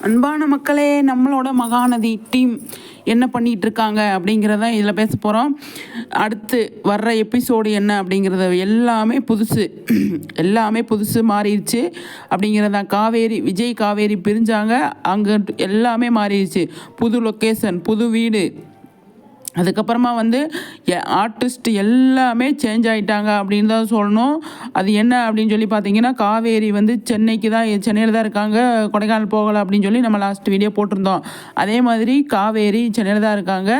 அன்பான மக்களே நம்மளோட மகாநதி டீம் என்ன பண்ணிகிட்டு இருக்காங்க அப்படிங்கிறத இதில் பேச போகிறோம். அடுத்து வர்ற எபிசோடு என்ன அப்படிங்கிறத எல்லாமே புதுசு எல்லாமே புதுசு மாறிடுச்சு. அப்படிங்கிறத காவேரி விஜய் காவேரி பிரிஞ்சாங்க. அங்கே எல்லாமே மாறிடுச்சு. புது லொக்கேஷன் புது வீடு அதுக்கப்புறமா வந்து ஆர்டிஸ்ட் எல்லாமே சேஞ்ச் ஆகிட்டாங்க அப்படின்னு தான் சொல்லணும். அது என்ன அப்படின்னு சொல்லி பார்த்தீங்கன்னா காவேரி வந்து சென்னைக்கு தான் சென்னையில் தான் இருக்காங்க. கொடைக்கானல் போகலை அப்படின்னு சொல்லி நம்ம லாஸ்ட் வீடியோ போட்டிருந்தோம். அதே மாதிரி காவேரி சென்னையில் தான் இருக்காங்க.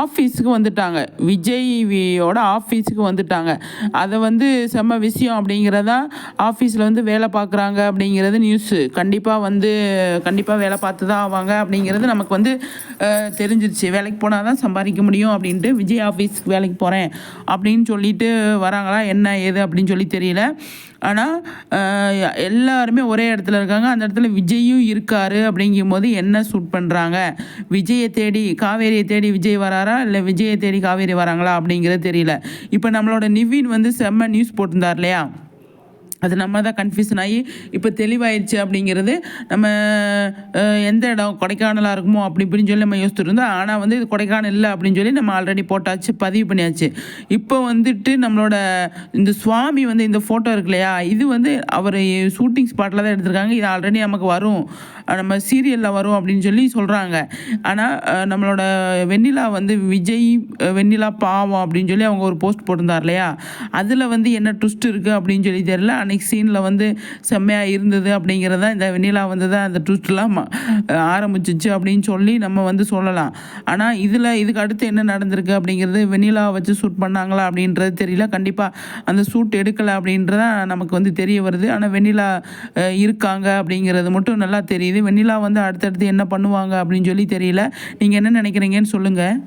ஆஃபீஸுக்கு வந்துட்டாங்க. விஜய்வியோட ஆஃபீஸுக்கு வந்துட்டாங்க. அதை வந்து செம்ம விஷயம் அப்படிங்கிறதா ஆஃபீஸில் வந்து வேலை பார்க்குறாங்க அப்படிங்கிறது நியூஸு கண்டிப்பாக வந்து கண்டிப்பாக வேலை பார்த்து தான் ஆவாங்க அப்படிங்கிறது நமக்கு வந்து தெரிஞ்சிருச்சு. வேலைக்கு போனால் தான் சம்பாதிக்க முடியும் அப்படின்ட்டு விஜய் ஆஃபீஸ்க்கு வேலைக்கு போகிறேன் அப்படின்னு சொல்லிட்டு வராங்களா? என்ன ஏது அப்படின்னு சொல்லி தெரியல. ஆனால் எல்லாருமே ஒரே இடத்துல இருக்காங்க. அந்த இடத்துல விஜயும் இருக்காரு அப்படிங்கும்போது என்ன சூட் பண்ணுறாங்க விஜயை தேடி காவேரியை தேடி விஜய் வராரா? இல்லை விஜயை தேடி காவேரி வராங்களா அப்படிங்கிறது தெரியல. இப்போ நம்மளோட நிவின் வந்து செம்ம நியூஸ் போட்டிருந்தார் இல்லையா? அது நம்ம தான் கன்ஃபியூஷன் ஆகி இப்போ தெளிவாயிடுச்சு அப்படிங்கிறது நம்ம எந்த இடம் கொடைக்கானலாக இருக்குமோ அப்படி இப்படின்னு சொல்லி நம்ம யோசிச்சுட்டு இருந்தோம். ஆனால் வந்து இது கொடைக்கானல் இல்லை அப்படின்னு சொல்லி நம்ம ஆல்ரெடி போட்டாச்சு பதிவு பண்ணியாச்சு. இப்போ வந்துட்டு நம்மளோட இந்த சுவாமி வந்து இந்த ஃபோட்டோ இருக்கு இல்லையா இது வந்து அவர் ஷூட்டிங் ஸ்பாட்டில் தான் எடுத்திருக்காங்க. இது ஆல்ரெடி நமக்கு வரும். நம்ம சீரியலில் வரும் அப்படின்னு சொல்லி சொல்கிறாங்க ஆனால் நம்மளோட வெண்ணிலா வந்து விஜய் வெண்ணிலா பாவம் அப்படின்னு சொல்லி அவங்க ஒரு போஸ்ட் போட்டிருந்தார் இல்லையா அதில் வந்து என்ன ட்விஸ்ட் இருக்குது அப்படின்னு சொல்லி தெரியல. அன்னைக்கு சீனில் வந்து செம்மையாக இருந்தது அப்படிங்கிறத இந்த வெண்ணிலா வந்து தான் அந்த ட்விஸ்ட்லாம் ஆரம்பிச்சிச்சு அப்படின்னு சொல்லி நம்ம வந்து சொல்லலாம். ஆனால் இதில் இதுக்கு அடுத்து என்ன நடந்திருக்கு அப்படிங்கிறது வெண்ணிலா வச்சு ஷூட் பண்ணாங்களா அப்படின்றது தெரியல. கண்டிப்பாக அந்த ஷூட் எடுக்கலை அப்படின்றத நமக்கு வந்து தெரிய வருது. ஆனால் வெண்ணிலா இருக்காங்க அப்படிங்கிறது மட்டும் நல்லா தெரியுது. வெண்ணிலா வந்து அடுத்தடுத்து என்ன பண்ணுவாங்க அப்படின்னு சொல்லி தெரியல. நீங்கள் என்ன நினைக்கிறீங்கன்னு சொல்லுங்கள்